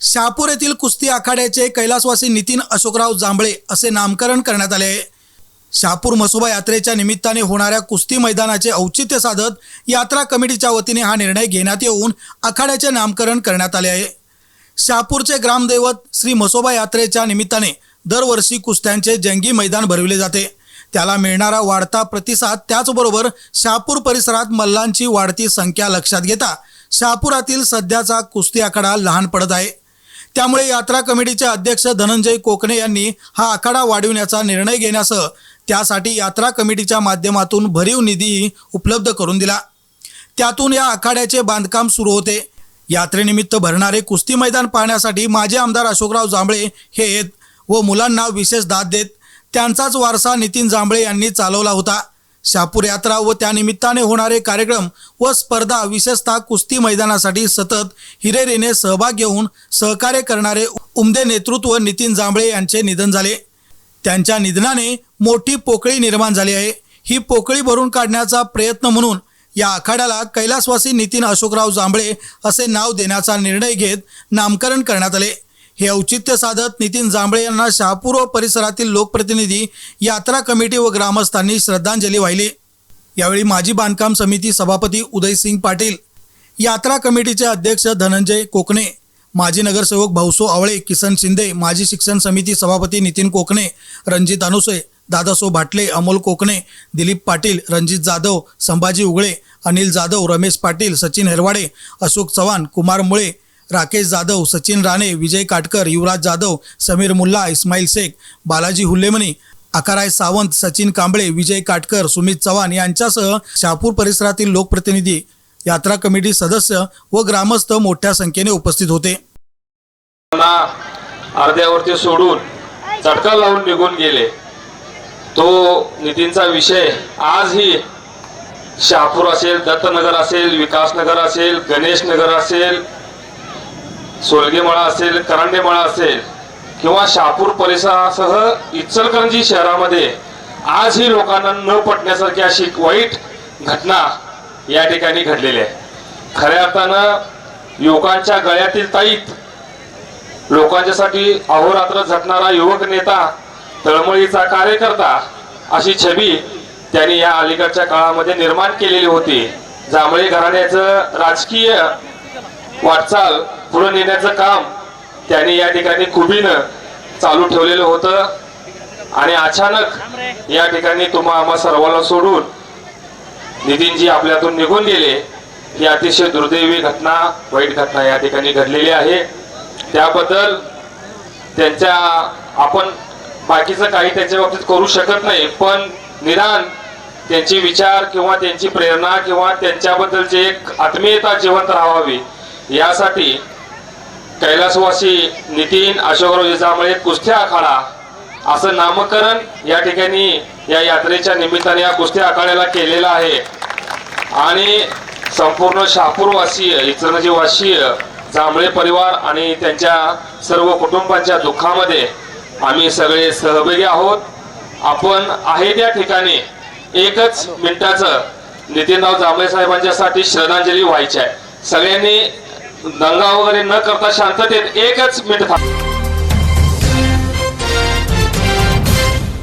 शहापूर येथील कुस्ती आखाड्याचे कैलासवासी नितीन अशोकराव जांभळे असे नामकरण करण्यात आले आहे. शहापूर मसोबा यात्रेच्या निमित्ताने होणाऱ्या कुस्ती मैदानाचे औचित्य साधत यात्रा कमिटीच्या वतीने हा निर्णय घेण्यात येऊन आखाड्याचे नामकरण करण्यात आले आहे. शहापूरचे ग्रामदैवत श्री मसोबा यात्रेच्या निमित्ताने दरवर्षी कुस्त्यांचे जंगी मैदान भरविले जाते. त्याला मिळणारा वाढता प्रतिसाद त्याचबरोबर शहापूर परिसरात मल्लांची वाढती संख्या लक्षात घेता शहापुरातील सध्याचा कुस्ती आखाडा लहान पडत आहे. त्यामुळे यात्रा कमिटीचे अध्यक्ष धनंजय कोकणे यांनी हा आखाडा वाढविण्याचा निर्णय घेण्यासह त्यासाठी यात्रा कमिटीच्या माध्यमातून भरीव निधीही उपलब्ध करून दिला. त्यातून या आखाड्याचे बांधकाम सुरू होते. यात्रेनिमित्त भरणारे कुस्ती मैदान पाहण्यासाठी माजी आमदार अशोकराव जांभळे हे येत व मुलांना विशेष दाद देत त्यांचाच वारसा नितीन जांभळे यांनी चालवला होता. शापूर यात्रा व त्यानिमित्ताने होणारे कार्यक्रम व स्पर्धा विशेषतः कुस्ती मैदानासाठी सतत हिरेरीने सहभाग घेऊन सहकार्य करणारे उमदे नेतृत्व नितीन जांभळे यांचे निधन झाले. त्यांच्या निधनाने मोठी पोकळी निर्माण झाली आहे. ही पोकळी भरून काढण्याचा प्रयत्न म्हणून या आखाड्याला कैलासवासी नितीन अशोकराव जांभळे असे नाव देण्याचा निर्णय घेत नामकरण करण्यात आले. हे औचित्य साधत नितीन जांभळे यांना शहापूर व परिसरातील लोकप्रतिनिधी यात्रा कमिटी व ग्रामस्थांनी श्रद्धांजली वाहिली. यावेळी माजी बांधकाम समिती सभापती उदयसिंग पाटील यात्रा कमिटीचे अध्यक्ष धनंजय कोकणे माजी नगरसेवक भाऊसो आवळे किसन शिंदे माजी शिक्षण समिती सभापती नितीन कोकणे रणजित अनुसे दादासो भाटले अमोल कोकणे दिलीप पाटील रणजित जाधव संभाजी उगळे अनिल जाधव रमेश पाटील सचिन हेरवाडे अशोक चव्हाण कुमार मुळे राकेश जाधव सचिन राणे विजय काटकर युवराज जाधव समीर मुल्ला इस्माईल शेख बालाजी हुल्लेमणी अकाराय सावंत सचिन कांबळे विजय काटकर सुमित चव्हाण यांच्यासह शहापूर परिसरातील लोकप्रतिनिधी यात्रा कमिटी सदस्य व ग्रामस्थ मोठ्या संख्येने उपस्थित होते. अर्ध्यावरती सोडून चटका लावून निघून गेले. तो नितीनचा विषय आजही शहापूर असेल दत्तनगर असेल विकासनगर असेल गणेशनगर असेल सोलगेमळा असेल करंडेमळा असेल किंवा शहापूर परिसरासह इचलकरंजी शहरामध्ये आजही लोकांना न पटण्यासारखी अशी वाईट घटना या ठिकाणी घडलेली आहे. खऱ्या अर्थानं युवकांच्या गळ्यातील ताईत लोकांच्यासाठी अहोरात्र झटणारा युवक नेता तळमळीचा कार्यकर्ता अशी छबी त्यांनी या अलीकडच्या काळामध्ये निर्माण केलेली होती. जांभळे घराण्याचं राजकीय वाटचाल पुढे नेण्याचं काम त्यांनी या ठिकाणी खुबीनं चालू ठेवलेलं होतं. आणि अचानक या ठिकाणी तुम्हा आम्हा सर्वांना सोडून नितीनजी आपल्यातून निघून गेले. ही अतिशय दुर्दैवी घटना वाईट घटना या ठिकाणी घडलेली आहे. त्याबद्दल त्यांच्या आपण बाकीचं काही त्यांच्या बाबतीत करू शकत नाही पण निदान त्यांचे विचार किंवा त्यांची प्रेरणा किंवा त्यांच्याबद्दलची एक आत्मीयता जिवंत राहावी यासाठी कैलासवासी नितीन अशोकराव जांभळे कुस्त्या आखाडा. असं नामकरण या ठिकाणी या यात्रेच्या निमित्ताने या कुस्ती आखाड्याला केलेलं आहे. आणि संपूर्ण शहापूरवासीय इचलकरंजी जांभळे परिवार आणि त्यांच्या सर्व कुटुंबांच्या दुःखामध्ये आम्ही सगळे सहभागी आहोत. आपण आहे त्या ठिकाणी एकच मिनिटाचं नितीनराव जांभळे साहेबांच्यासाठी श्रद्धांजली व्हायची आहे. सगळ्यांनी दंगा वगैरे न करता शांततेत एकच मिनिट थांब.